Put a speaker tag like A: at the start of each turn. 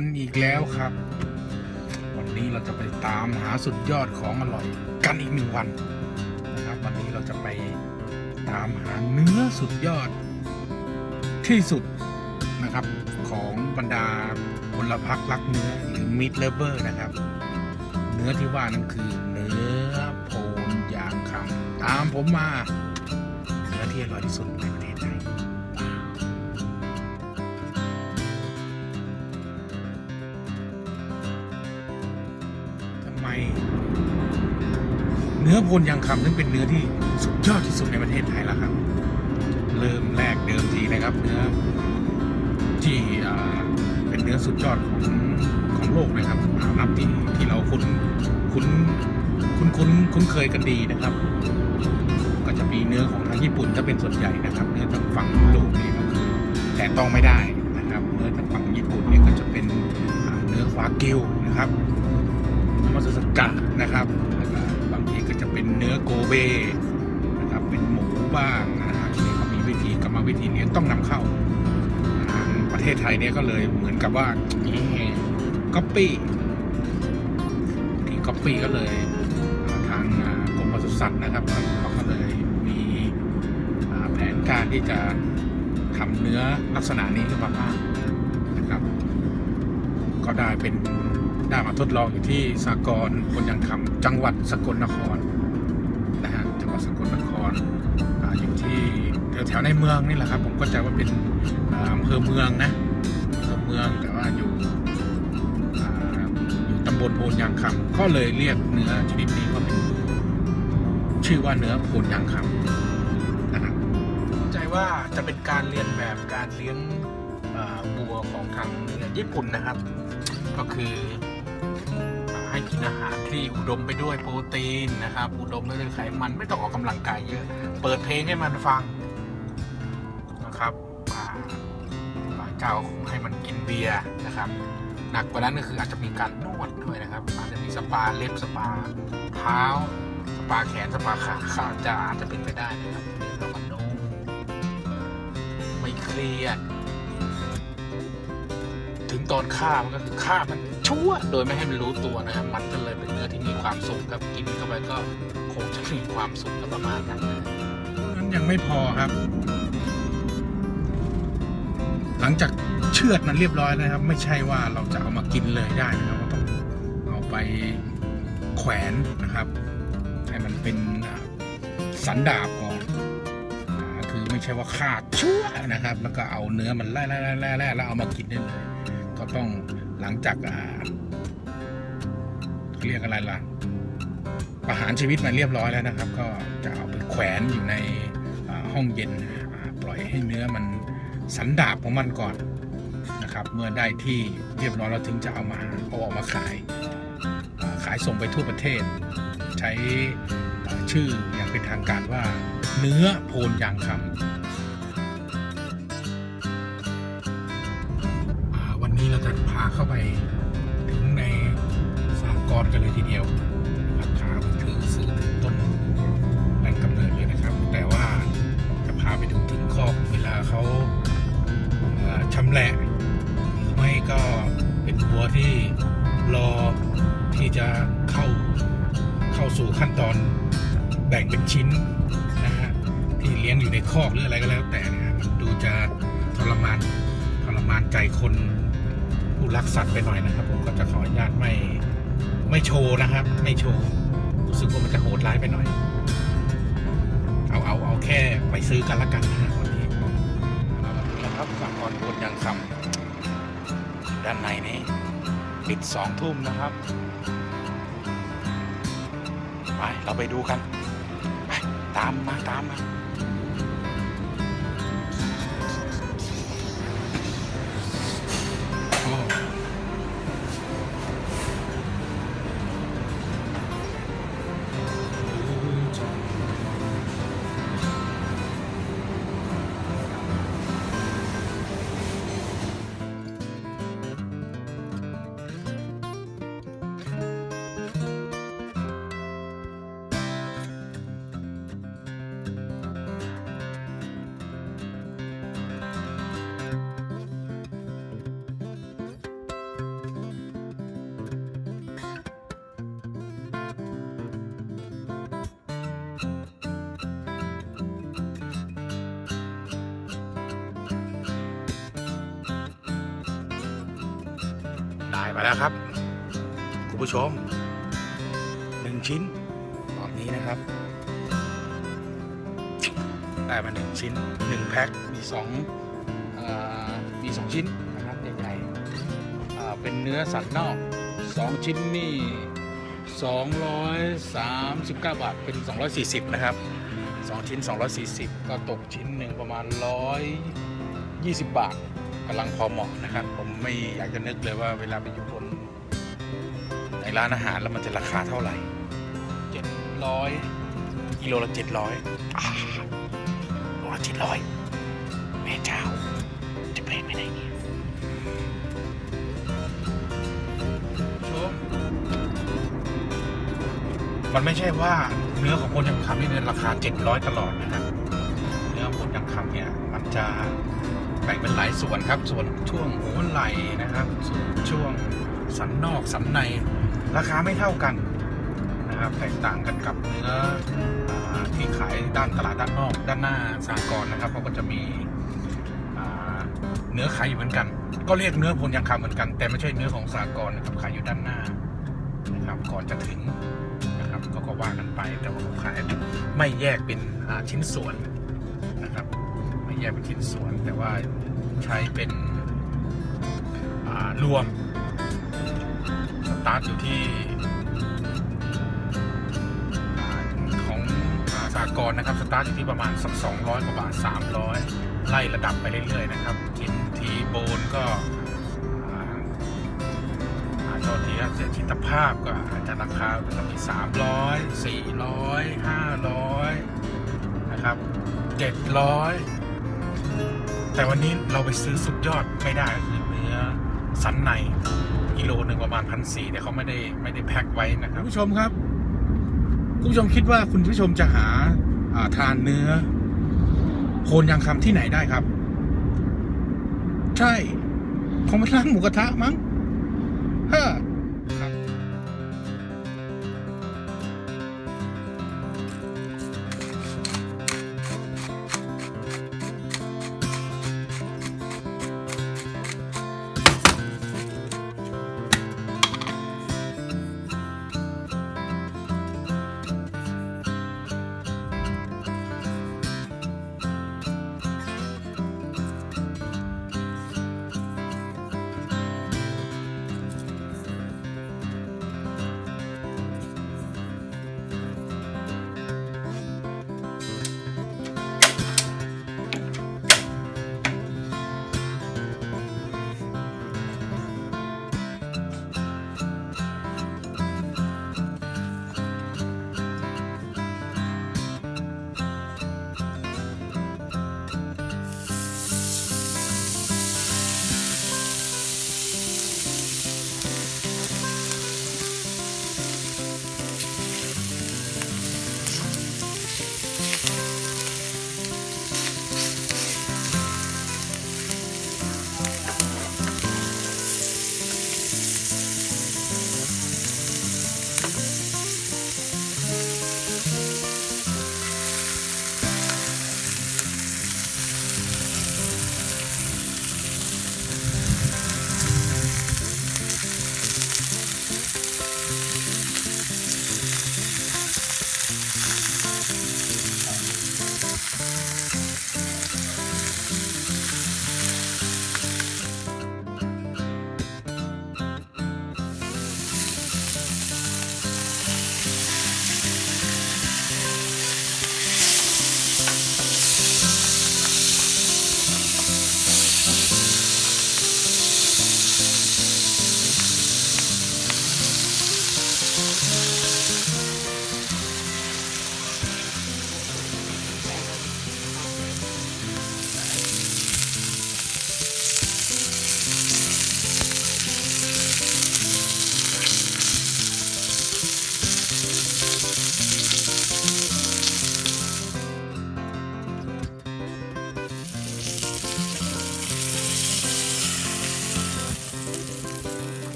A: กันอีกแล้วครับ วันนี้เราจะไปตามหาสุดยอดของอร่อย กันอีกหนึ่งวันนะครับ วันนี้เราจะไปตามหาเนื้อสุดยอด ที่สุดนะครับของบรรดาพลพรรครักเนื้อหรือมิตเลเวอร์นะครับ เนื้อที่ว่านั้นคือเนื้อโพนยางคำตามผมมา เนื้อที่อร่อยที่สุดในประเทศ เนื้อโพนยางคำถึงเป็นเนื้อที่สุดยอดที่สุดในประเทศไทยแล่ะครับ เริ่มแรกเดิมทีนะครับ เนื้อที่เป็นเนื้อสุดยอดของของโลกนะครับนับที่ที่เราคุ้นคุ้นคุ้นคุ้นคุ้นเคยกันดีนะครับ ก็จะมีเนื้อของทางญี่ปุ่นจะเป็นส่วนใหญ่นะครับ เนื้อทางฝั่งยุโรปนี่ก็คือแต่ต้องไม่ได้นะครับ เนื้อทางฝั่งญี่ปุ่นเนี่ยก็จะเป็นเนื้อวากิวนะครับ มัสกะนะครับแล้วก็บางทีก็จะเป็นเนื้อโกเบนะครับเป็นหมูบ้างนะครับที่เขามีวิธีกรรมวิธีเลี้ต้องนำเข้าทางประเทศไทยเนี่ยก็เลยเหมือนกับว่าก๊อปปี้ที่ก๊อปปี้ก็เลยทางกรมปศุสัตว์นะครับเขาก็เลยมีแผนการที่จะทำเนื้อลักษณะนี้ขึ้นมาบ้างนะครับ ก็ได้เป็น ได้มาทดลองอยู่ที่สากลคนยังคำจังหวัดสกลนครนะฮะจังหวัดสกลนครออยู่ที่แถวๆในเมืองนี่แหละครับ ผมก็จะว่าเป็นอำเภอเมืองนะอำเภอเมืองแต่ว่าอยู่อยู่ตำบลโพนยางคำก็เลยเรียกเนื้อชนิดนี้ว่าเป็นชื่อว่าเนื้อโพนยางคำนะครับใจว่าจะเป็นการเรียนแบบการเลี้ยงอ่าวัวของทางญี่ปุ่นนะครับ ก็คือ ให้กินอาหารที่อุดมไปด้วยโปรตีนนะครับ อุดมไปด้วยไขมันไม่ต้องออกกำลังกายเยอะ เปิดเพลงให้มันฟังนะครับอ่าบางเจ้าคงให้มันกินเบียร์นะครับหนักกว่านั้นก็คืออาจจะมีการนวดด้วยนะครับ อาจจะมีสปาเล็บสปาเท้า สปาแขนสปาขาข้าจะอาจจะเป็นไปได้นะครับเรามันโน้มไม่เครียดถึงตอนฆ่ามันก็คือฆ่ามัน ชั่วโดยไม่ให้มันรู้ตัวนะครับมันก็เลยเป็นเนื้อที่มีความสุขครับกินเข้าไปก็คงจะมีความสุขกับประมาณนั้นนั้นยังไม่พอครับ หลังจากเชือดมันเรียบร้อยแล้วครับ ไม่ใช่ว่าเราจะเอามากินเลยได้นะครับก็ต้องเอาไปแขวนนะครับ ให้มันเป็นอ่าสันดาบก่อนอ่าคือไม่ใช่ว่าขาดชั่วนะครับ แล้วก็เอาเนื้อมันแล่แล่แล่แล่แล่แล้วเอามากินได้เลย ก็ต้อง หลังจากเรียกอะไรล่ะ ประหารชีวิตมาเรียบร้อยแล้วนะครับ ก็จะเอาไปแขวนอยู่ในห้องเย็นปล่อยให้เนื้อมันสันดาบของมันก่อนนะครับ เมื่อได้ที่เรียบร้อยเราถึงจะเอามาเอาออกมาขาย ขายส่งไปทั่วประเทศ ใช้ชื่ออย่างเป็นทางการว่า เนื้อโพนยางคำาจะพาเข้าไปถึงในสากรกันเลยทีเดียวนะครับพาไปถึงซื้อถึงต้นแหล่งกำเนิดเลยนะครับ แต่ว่าจะพาไปดูถึงคอกเวลาเขาชำแหละหรือไม่ก็เป็นวัวที่รอที่จะเข้าเข้าสู่ขั้นตอนแบ่งเป็นชิ้นนะฮะที่เลี้ยงอยู่ในคอกหรืออะไรก็แล้วแต่นะฮะมันดูจะทรมานทรมานใจคน รักสัตว์ไปหน่อยนะครับ ผมก็จะขออนุญาตไม่ไม่โชว์นะครับ ไม่โชว์รู้สึกว่ามันจะโหดร้ายไปหน่อย เอาเอาเอาแค่ไปซื้อกันละกันนะฮะวันนี้แล้วครับฝั่งก่อนบนยังคำด้านในนี้ปิดสองทุ่มนะครับไปเราไปดูกัน ไป ตามมาตามมา มาแล้วครับ คุณผู้ชมหนึ่งชิ้นตอนนี้นะครับ ได้มาหนึ่งชิ้นหนึ่งแพ็คมีสองอมีสองชิ้นนะครับใหญ่ๆเป็นเนื้อสันนอกสองชิ้นนี่239 บาท เป็น 240 นะครับสองชิ้น 240 ก็ตกชิ้นหนึ่งประมาณ 120 บาท กำลังพอเหมาะนะครับ ผมไม่อยากจะนึกเลยว่าเวลาไปอยู่บนในร้านอาหารแล้วมันจะราคาเท่าไหร่700กิโลละ700อ่าโลละเจ็ดร้อยแม่เจ้า จะแพงไปไหนเนี่ยชมมันไม่ใช่ว่าเนื้อของคนยังคำนี่ในราคา700ตลอดนะครับ เนื้อคนยังคำเนี่ย มันจะ แบ่งเป็นหลายส่วนครับส่วนช่วงหัวไหล่นะครับส่วนช่วงสันนอกสันในราคาไม่เท่ากันนะครับแตกต่างกันกับเนื้อที่ขายด้านตลาดด้านนอกด้านหน้าสากรนะครับเขาก็จะมีเนื้อขายอยู่เหมือนกัน ก็เรียกเนื้อพลยังคำเหมือนกัน แต่ไม่ใช่เนื้อของสากรนะครับขายอยู่ด้านหน้านะครับก่อนจะถึงนะครับก็ก็ว่ากันไปแต่ว่าเขาขายไม่แยกเป็นชิ้นส่วน แยกเป็นชิ้นส่วน แต่ว่าใช้เป็นรวมสตาร์ทอยู่ที่ของอาสากรนะครับสตาร์ทอยู่ที่ประมาณสัก 200 กว่าบาท 300 ไล่ระดับไปเรื่อยๆนะครับชิ้นทีโบนก็อ่าอ่าโทษทีครับเสียชิตภาพก็อาจจะราคาจะมี300 400 500 นะครับ 700 แต่วันนี้เราไปซื้อสุดยอดไม่ได้คือเนื้อสันในกิโลหนึ่งประมาณพันสี่แต่เขาไม่ได้ไม่ได้แพ็คไว้นะครับ คุณผู้ชมครับ คุณผู้ชมคิดว่าคุณผู้ชมจะหาาทานเนื้อ โคนยางคำที่ไหนได้ครับ ใช่คงไม่ร้านหมูกระทะมั้งฮ้อ